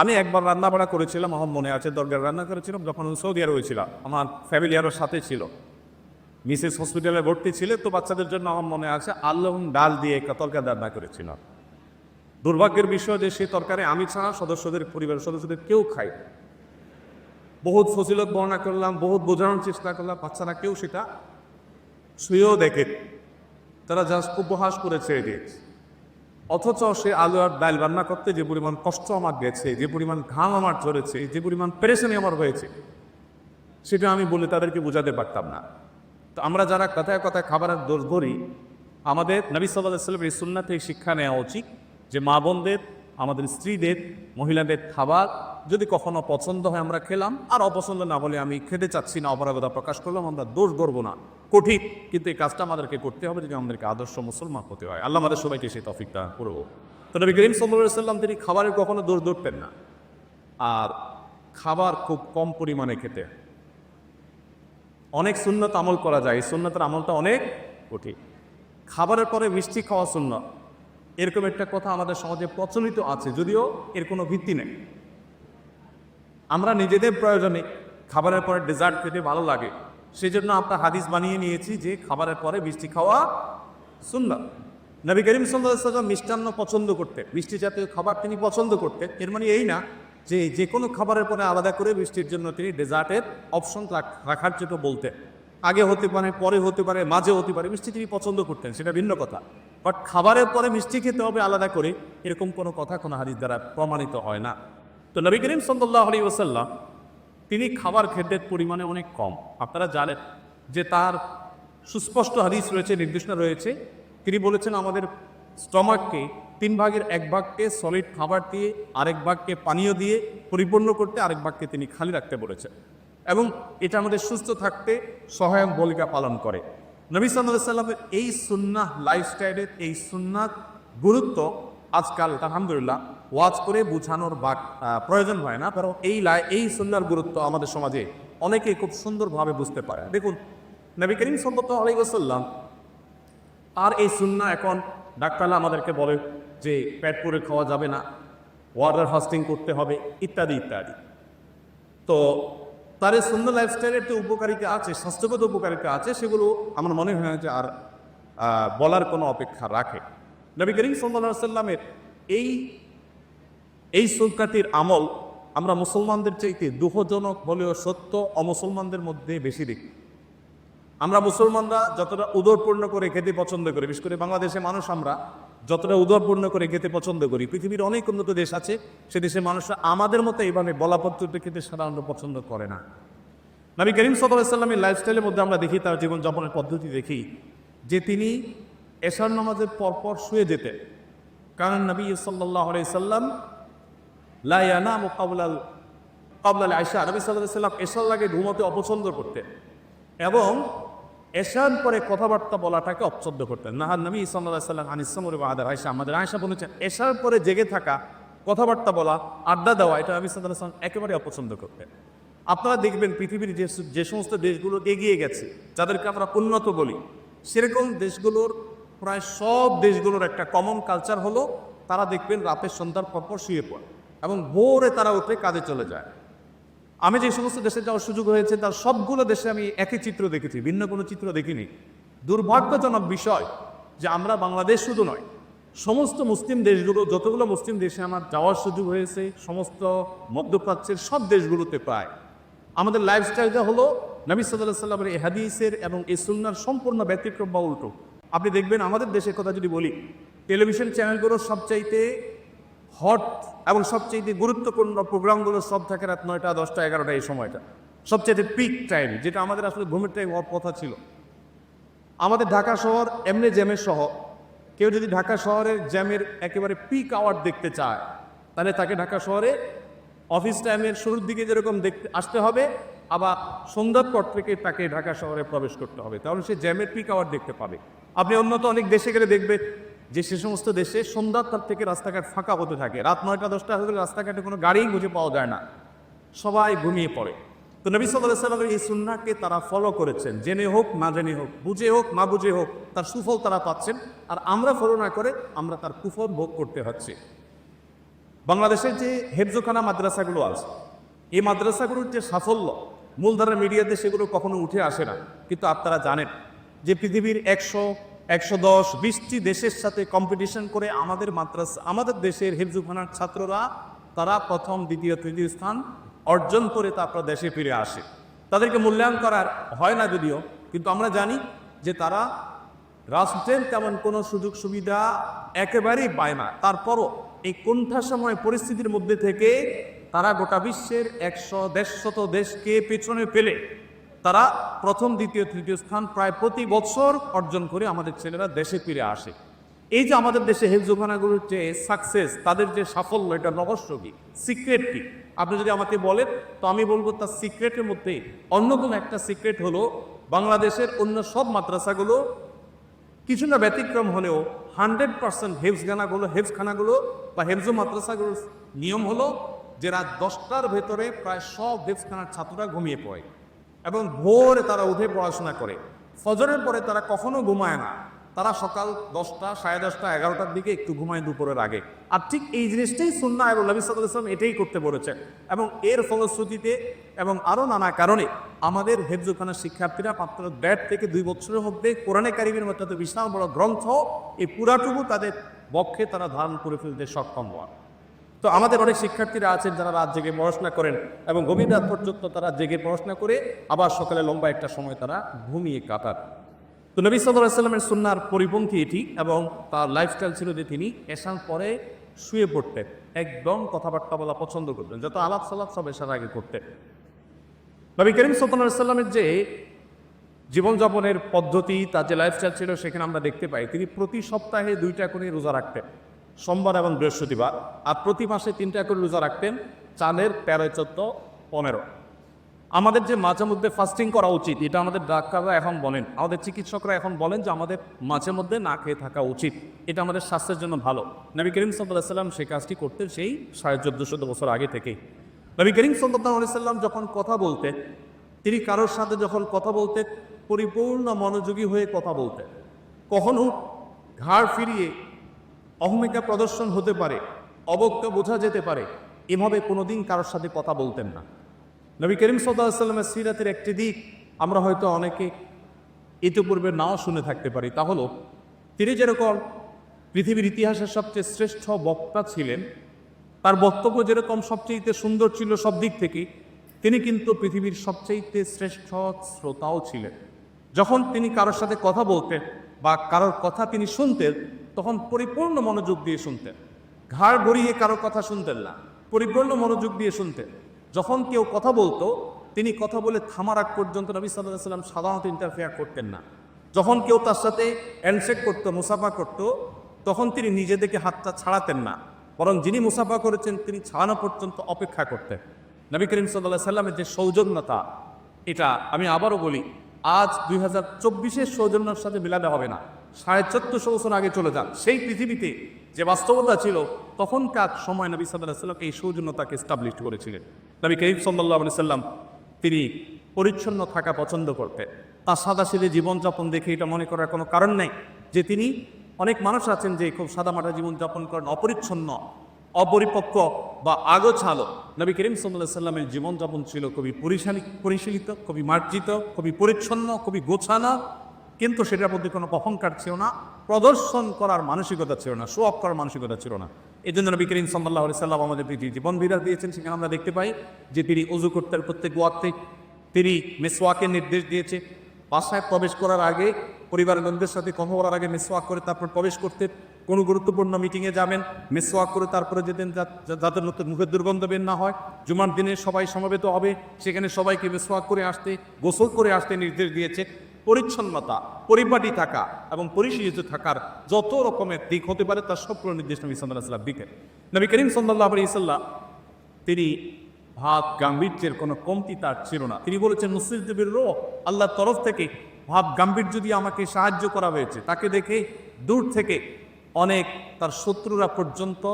আমি একবার রান্না বাড়া করেছিলাম, আমার মনে আছে দরকার রান্না করেছিলাম, যখন সৌদি আরবে ছিলাম, আমার ফ্যামিলি আরও সাথে ছিল। মিসেস হসপিটালে ভর্তি ছিল, তো বাচ্চাদের জন্য আমার মনে আছে আল্লাহ ডাল দিয়ে একটা তরকারি রান্না করেছিলাম। দুর্ভাগ্যের বিষয় যে সেই তরকারি আমি ছাড়া সদস্যদের, পরিবারের সদস্যদের কেউ খায় না। বহুত ফজিলত বর্ণনা করলাম, বহুত বোঝানোর চেষ্টা করলাম, বাচ্চারা কেউ সেটা শুয়েও দেখে তারা জাস্ট উপহাস করে ছেড়ে দিয়েছে অথচ সে আলু আর ডাল রান্না করতে যে পরিমাণ কষ্ট আমার গেছে, যে পরিমাণ ঘাম আমার ঝরেছে, যে পরিমাণ পেরেশানি আমার হয়েছে, সেটা আমি বলে তাদেরকে বোঝাতে পারতাম না। তো আমরা যারা কথায় কথায় খাবারের দোষ ধরি, আমাদের নবী সাল্লাহ সাল্লামের সুন্না থেকে শিক্ষা নেওয়া উচিত যে মা বোনদের, আমাদের স্ত্রীদের, মহিলাদের খাবার যদি কখনো পছন্দ হয় আমরা খেলাম, আর অপছন্দ না বলে আমি খেতে চাচ্ছি না, অপরাগতা প্রকাশ করলাম, আমরা দোষ করব না। কঠিন, কিন্তু এই কাজটা আমাদেরকে করতে হবে যদি আমাদেরকে আদর্শ মুসলমান হতে হয়। আল্লাহ আমাদের সবাইকে সেই তফিকটা করব তো নবী করিম সাল্লাম তিনি খাবারের কখনো দোষ ধরতেন না। আর খাবার খুব কম পরিমাণে খেতে অনেক সুন্নত আমল করা যায়। এই সুন্নতের আমলটা অনেক কঠিন। খাবারের পরে মিষ্টি খাওয়া সুন্নত। এরকম একটা কথা আমাদের সমাজে প্রচলিত আছে, যদিও এর কোনো ভিত্তি নেই। আমরা নিজেদের প্রয়োজনে খাবারের পরে ডেজার্ট খেতে ভালো লাগে। সেই জন্য আমরা হাদিস বানিয়ে নিয়েছি যে খাবারের পরে মিষ্টি খাওয়া সুন্নত। নবী করিম সাল্লাম মিষ্টান্ন পছন্দ করতেন। মিষ্টি জাতীয় খাবার তিনি পছন্দ করতেন। এর মানে এই না যে যে কোনো খাবারের পরে আলাদা করে মিষ্টির জন্য তিনি ডেজার্টের অপশন রাখার জন্য বলতেন। আগে হতে পারে, পরে হতে পারে, মাঝে হতে পারে, মিষ্টি তিনি পছন্দ করতেন, সেটা ভিন্ন কথা। বাট খাবারের পরে মিষ্টি খেতে হবে আলাদা করে, এরকম কোনো কথা কোনো হাদিস দ্বারা প্রমাণিত হয় না। তো নবী করিম সাল্লাহ আলী ওসাল্লাম তিনি খাবার খেতের পরিমাণে অনেক কম। আপনারা জানেন যে তার সুস্পষ্ট হাদিস রয়েছে, নির্দেশনা রয়েছে। তিনি বলেছেন, আমাদের স্টমাককে তিন ভাগের এক ভাগকে সলিড খাবার দিয়ে, আরেক ভাগকে পানীয় দিয়ে পরিপূর্ণ করতে, আরেক ভাগকে তিনি খালি রাখতে বলেছেন। এবং এটা আমাদের সুস্থ থাকতে সহায়ক ভূমিকা পালন করে। নবী সাল্লাহ সাল্লামের এই সুন্নাহ লাইফস্টাইলের এই সুন্নাহ গুরুত্ব আজকাল, আলহামদুলিল্লাহ ওয়াজ করে বোঝানোর বাক প্রয়োজন হয় না। কারণ এই লাই এই সুন্নার গুরুত্ব আমাদের সমাজে অনেকে খুব সুন্দরভাবে বুঝতে পারে। দেখুন, নবী করিম সাল্লাহ আলী ওসাল্লাম আর এই সুন্না এখন ডাক্তাররা আমাদেরকে বলে যে, পেট পুরে খাওয়া যাবে না, ওয়াটার হাস্টিং করতে হবে, ইত্যাদি ইত্যাদি। তো তার এই সুন্দর লাইফস্টাইলের যে উপকারিতা আছে, স্বাস্থ্যগত উপকারিতা আছে, সেগুলো আমার মনে হয় যে আর বলার কোনো অপেক্ষা রাখে। নবী করিম সাল্লা সাল্লামের এই এই সুলকাতির আমল আমরা মুসলমানদের চাইতে দুঃখজনক হলেও সত্য অমুসলমানদের মধ্যে বেশি দেখি আমরা মুসলমানরা যতটা উদরপূর্ণ করে খেতে পছন্দ করি, বিশেষ করে বাংলাদেশের মানুষ আমরা যতটা উদরপূর্ণ করে খেতে পছন্দ করি, পৃথিবীর অনেক উন্নত দেশ আছে, সে দেশের মানুষরা আমাদের মতো এইভাবে বলাপত্রটা খেতে সাধারণত পছন্দ করে না। নবী করিম সাল্লামের লাইফস্টাইলের মধ্যে আমরা দেখি, তার জীবনযাপনের পদ্ধতি দেখি, যে তিনি এশার নামাজের পরপর শুয়ে যেতেন। কারণ নবী সাল্লাহ সাল্লাম লাইয়ানা মোকাবলাল কাবলাল আয়সা নবী সাল্লাহ সাল্লাম এশার লাগে ঘুমোতে অপছন্দ করতেন এবং এশার পরে কথাবার্তা বলাটাকে অপছন্দ করতেন। নাহার নবী সাল্লাহ সাল্লাম আনিসামর আদার আয়সা আমাদের আয়সা বলেছেন, এশার পরে জেগে থাকা, কথাবার্তা বলা, আড্ডা দেওয়া, এটা নবী সাল্লাহ সাল্লাম একেবারে অপছন্দ করতেন। আপনারা দেখবেন পৃথিবীর যে যে সমস্ত দেশগুলো এগিয়ে গেছে, যাদেরকে আমরা উন্নত বলি, সেরকম দেশগুলোর প্রায় সব দেশগুলোর একটা কমন কালচার হলো, তারা দেখবেন রাতের সন্ধ্যার পরপর শুয়ে পড়ে। এবং ভোরে তারা উঠে কাজে চলে যায়। আমি যে সমস্ত দেশে যাওয়ার সুযোগ হয়েছে, তার সবগুলো দেশে আমি একই চিত্র দেখেছি, ভিন্ন কোনো চিত্র দেখিনি। দুর্ভাগ্যজনক বিষয় যে আমরা বাংলাদেশ শুধু নয়, সমস্ত মুসলিম দেশগুলো, যতগুলো মুসলিম দেশে আমার যাওয়ার সুযোগ হয়েছে, সমস্ত মধ্যপ্রাচ্যের সব দেশগুলোতে প্রায়। আমাদের লাইফস্টাইলটা হলো নবী সাল্লাহ সাল্লামের এই হাদিসের এবং এই সুন্নার সম্পূর্ণ ব্যতিক্রম বা উল্টো। আপনি দেখবেন আমাদের দেশের কথা যদি বলি টেলিভিশন চ্যানেলগুলোর সবচাইতে হট এবং সবচেয়ে গুরুত্বপূর্ণ প্রোগ্রামগুলো সব থাকে রাত নয়টা, দশটা, এগারোটা এই সময়টা। সবচেয়ে পিক টাইম যেটা আমাদের আসলে ঘুমের টাইম হওয়ার কথা ছিল। আমাদের ঢাকা শহর এমনি জ্যামের শহর। কেউ যদি ঢাকা শহরের জ্যামের একেবারে পিক আওয়ার দেখতে চায়, তাহলে তাকে ঢাকা শহরে অফিস টাইমের শুরুর দিকে যেরকম দেখতে আসতে হবে, আবার সন্ধ্যার পর থেকে তাকে ঢাকা শহরে প্রবেশ করতে হবে। তাহলে সে জ্যামের পিক আওয়ার দেখতে পাবে। আপনি অন্যত অনেক দেশে গেলে দেখবেন যে সে সমস্ত দেশে সন্ধ্যার তার থেকে রাস্তাঘাট ফাঁকা হতে থাকে। রাত নয়টা, দশটা হলে রাস্তাঘাটে কোনো গাড়িই খুঁজে পাওয়া যায় না। সবাই ঘুমিয়ে পড়ে। তো নবী সাল্লাহ সাল্লামের এই সুন্নাকে তারা ফলো করেছেন। জেনে হোক, না জেনে হোক, বুঝে হোক, না বুঝে হোক, তার সুফল তারা পাচ্ছেন। আর আমরা ফলো না করে আমরা তার কুফল ভোগ করতে হচ্ছে। বাংলাদেশের যে হেফজোখানা মাদ্রাসাগুলো আছে, এই মাদ্রাসাগুলোর যে সাফল্য, মূলধারা মিডিয়াতে সেগুলো কখনো উঠে আসে না। কিন্তু আপনারা জানেন যে পৃথিবীর একশো একশো দশ, বিশটি দেশের সাথে কম্পিটিশন করে আমাদের মাদ্রাস, আমাদের দেশের হেফজুখানার ছাত্ররা, তারা প্রথম, দ্বিতীয়, তৃতীয় স্থান অর্জন করে তারপর দেশে ফিরে আসে। তাদেরকে মূল্যায়ন করার হয় না যদিও, কিন্তু আমরা জানি যে তারা রাষ্ট্রের তেমন কোনো সুযোগ সুবিধা একেবারেই পায় না। তারপরও এই কোণঠাসময় পরিস্থিতির মধ্যে থেকে তারা গোটা বিশ্বের একশো, দেড়শত দেশকে পেছনে ফেলে তারা প্রথম, দ্বিতীয়, তৃতীয় স্থান প্রায় প্রতি বছর অর্জন করে আমাদের ছেলেরা দেশে ফিরে আসে। এই যে আমাদের দেশে হেফজোখানাগুলোর যে সাকসেস তাদের যে সাফল্য, এটা রহস্য কি? সিক্রেট কি? আপনি যদি আমাকে বলেন, তো আমি বলব তার সিক্রেটের মধ্যে অন্যতম একটা সিক্রেট হলো বাংলাদেশের অন্য সব মাদ্রাসাগুলো কিছু না ব্যতিক্রম হলেও হান্ড্রেড পার্সেন্ট হেফসখানাগুলো হেফসখানাগুলো বা হেফজো মাদ্রাসাগুলোর নিয়ম হলো যে রাত দশটার ভেতরে প্রায় সব হেফসখানার ছাত্ররা ঘুমিয়ে পড়ে। এবং ভোরে তারা উঠে পড়াশোনা করে। ফজরের পরে তারা কখনো ঘুমায় না। তারা সকাল দশটা, সাড়ে দশটা, এগারোটার দিকে একটু ঘুমায় দুপুরের আগে। আর ঠিক এই জিনিসটাই সুন্না এবং নবী এটাই করতে বলেছেন। এবং এর ফলশ্রুতিতে এবং আরও নানা কারণে আমাদের হেফজুখানার শিক্ষার্থীরা মাত্র দেড় থেকে দুই বছরের মধ্যে কোরআনে কারিমের মধ্যে বিশাল বড় গ্রন্থ, এই পুরাটুকু তাদের বক্ষে তারা ধারণ করে ফেলতে সক্ষম হওয়া তো আমাদের অনেক শিক্ষার্থীরা আছেন যারা রাত জেগে পড়াশোনা করেন এবং গভীর রাত পর্যন্ত তারা জেগে পড়াশোনা করে আবার সকালে লম্বা একটা সময় তারা ঘুমিয়ে কাটান। তো নবী সাল্লাহ সাল্লামের সুন্নার পরিপন্থী এটি এবং তার লাইফস্টাইল ছিল যে তিনি এসান পরে শুয়ে পড়তেন, একদম কথাবার্তা বলা পছন্দ করতেন, যত আলাপ সালাপ সব এসার আগে করতেন। নবী করিম সাল্লাহ সাল্লামের যে জীবনযাপনের পদ্ধতি, তার যে লাইফস্টাইল ছিল, সেখানে আমরা দেখতে পাই তিনি প্রতি সপ্তাহে দুইটা করে রোজা রাখতেন। সোমবার এবং বৃহস্পতিবার, আর প্রতি মাসে তিনটা করে রোজা রাখতেন চাঁদের তেরো চোদ্দ, পনেরো। আমাদের যে মাঝে মধ্যে ফাস্টিং করা উচিত, এটা আমাদের ডাক্তাররা এখন বলেন। আমাদের চিকিৎসকরা এখন বলেন যে আমাদের মাঝে মধ্যে না খেয়ে থাকা উচিত। এটা আমাদের স্বাস্থ্যের জন্য ভালো। নবী করিম সাল্লাহ সাল্লাম সেই কাজটি করতেন সেই সাড়ে চোদ্দশো বছর আগে থেকেই। নবী করিম সাল্লাম যখন কথা বলতেন, তিনি কারোর সাথে যখন কথা বলতেন, পরিপূর্ণ মনোযোগী হয়ে কথা বলতেন। কখনো ঘাড় ফিরিয়ে অহমিকা প্রদর্শন হতে পারে অবজ্ঞা বোঝা যেতে পারে, এভাবে কোনোদিন কারোর সাথে কথা বলতেন না। নবী করিম সাল্লামের সিরাতের একটি দিক আমরা হয়তো অনেকে ইতিপূর্বে নাও শুনে থাকতে পারি, তা হলো, তিনি যেরকম পৃথিবীর ইতিহাসের সবচেয়ে শ্রেষ্ঠ বক্তা ছিলেন, তার বক্তব্য যেরকম সবচেয়ে সুন্দর ছিল সব দিক থেকে, তিনি কিন্তু পৃথিবীর সবচেয়ে শ্রেষ্ঠ শ্রোতাও ছিলেন। যখন তিনি কারোর সাথে কথা বলতেন বা কারোর কথা তিনি শুনতেন তখন পরিপূর্ণ মনোযোগ দিয়ে শুনতেন। ঘাড় গড়িয়ে কারও কথা শুনতেন না। পরিপূর্ণ মনোযোগ দিয়ে শুনতেন। যখন কেউ কথা বলতো, তিনি কথা বলে থামার আগ পর্যন্ত নবী সাল্লাহ সাল্লাম সাধারণত ইন্টারফেয়ার করতেন না। যখন কেউ তার সাথে হ্যান্ডশেক করতো, মুসাফা করতো, তখন তিনি নিজে থেকে হাতটা ছাড়াতেন না। বরং যিনি মুসাফা করেছেন, তিনি ছাড়ানো পর্যন্ত অপেক্ষা করতেন। নবী করিম সাল্লাহ সাল্লামের যে সৌজন্যতা, এটা আমি আবারও বলি, আজ দুই হাজার চব্বিশের সৌজন্যের সাথে মিলানো হবে না। সাড়ে চোদ্দশো বছর আগে চলে যান। সেই পৃথিবীতে যে বাস্তবতা ছিল, তখনকার সময় নবী সাল্লাহ সাল্লামকে এই সৌজন্যতাকে এস্টাবলিশ করেছিলেন। নবী করিম সাল্লাহ সাল্লাম তিনি পরিচ্ছন্ন থাকা পছন্দ করতেন। তার সাদা সিদে জীবনযাপন দেখে এটা মনে করার কোনো কারণ নেই যে তিনি অনেক মানুষ আছেন যে খুব সাদামাটা জীবনযাপন করেন, অপরিচ্ছন্ন, অপরিপক্ক বা আগোছালো। নবী করিম সাল্লাহ সাল্লামের জীবনযাপন ছিল খুবই পরিশালি, পরিশীলিত, খুবই মার্জিত, খুবই পরিচ্ছন্ন, খুবই গোছানো কিন্তু সেটার প্রতি কোনো অহংকার ছিল না, প্রদর্শন করার মানসিকতা ছিল না, শো করার মানসিকতা ছিল না। এই জন্য নবী করিম সাল্লাহ সাল্লাম আমাদের পৃথিবী জীবন বিরাজ দিয়েছেন, সেখানে আমরা দেখতে পাই যে তিনি উজু করতেন প্রত্যেক ওয়াক্তে তিনি মেসওয়াকের নির্দেশ দিয়েছে। বাসায় প্রবেশ করার আগে, পরিবারের লোকদের সাথে কথা বলার আগে মেসওয়াক করে তারপর প্রবেশ করতে কোনো গুরুত্বপূর্ণ মিটিংয়ে যাবেন। মেসওয়াক করে তারপরে যেতেন যাতে নতুন মুখের দুর্গন্ধ বের না হয়, জুমার দিনে সবাই সমবেত হবে। সেখানে সবাইকে মেসওয়াক করে আসতে, গোসল করে আসতে নির্দেশ দিয়েছে। পরিচ্ছন্নতা, পরিপাটি থাকা এবং পরিশীলিত থাকার যত রকমের দিক হতে পারে তার সবগুলো নির্দেশ নবী সাল্লাহ সাল্লাম দিকেন নবী করিম সাল্লাহ আলী সাল্লাহ তিনি ভাব গাম্ভীর্যের কোনো কমতি তার ছিল না। তিনি বলেছেন মুসলিম দেবীর রো আল্লাহর তরফ থেকে ভাব গাম্ভীর্য দিয়ে আমাকে সাহায্য করা হয়েছে, তাকে দেখে দূর থেকে অনেক তার শত্রুরা পর্যন্ত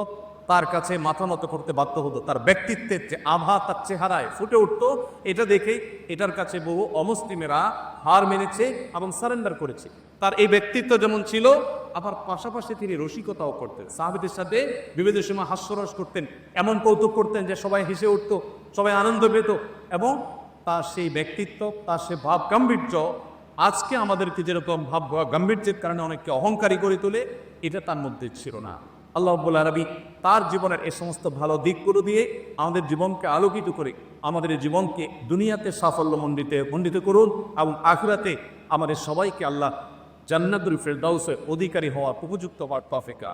তার কাছে মাথা নত করতে বাধ্য হতো তার ব্যক্তিত্বের যে আভা, তার চেহারায় ফুটে উঠতো, এটা দেখে এটার কাছে বহু অমুসলিমেরা হার মেনেছে এবং সারেন্ডার করেছে। তার এই ব্যক্তিত্ব যেমন ছিল, আবার পাশাপাশি তিনি রসিকতাও করতেন। সাহাবিদের সাথে বিবিধ সময় হাস্যরস করতেন, এমন কৌতুক করতেন যে সবাই হেসে উঠতো, সবাই আনন্দ পেত এবং তার সেই ব্যক্তিত্ব, তার সে ভাব গাম্ভীর্য আজকে আমাদেরকে যেরকম ভাব গাম্ভীর্যের কারণে অনেককে অহংকারী করে তোলে, এটা তার মধ্যে ছিল না। আল্লাহ আব্বুল আরবি তার জীবনের এই সমস্ত ভালো দিকগুলো দিয়ে আমাদের জীবনকে আলোকিত করে আমাদের জীবনকে দুনিয়াতে সাফল্য মন্ডিতে মণ্ডিত করুন এবং আখরাতে আমাদের সবাইকে আল্লাহ জান্নাতুল ফেরদাউসের অধিকারী হওয়ার উপযুক্ত হওয়ার তফেকা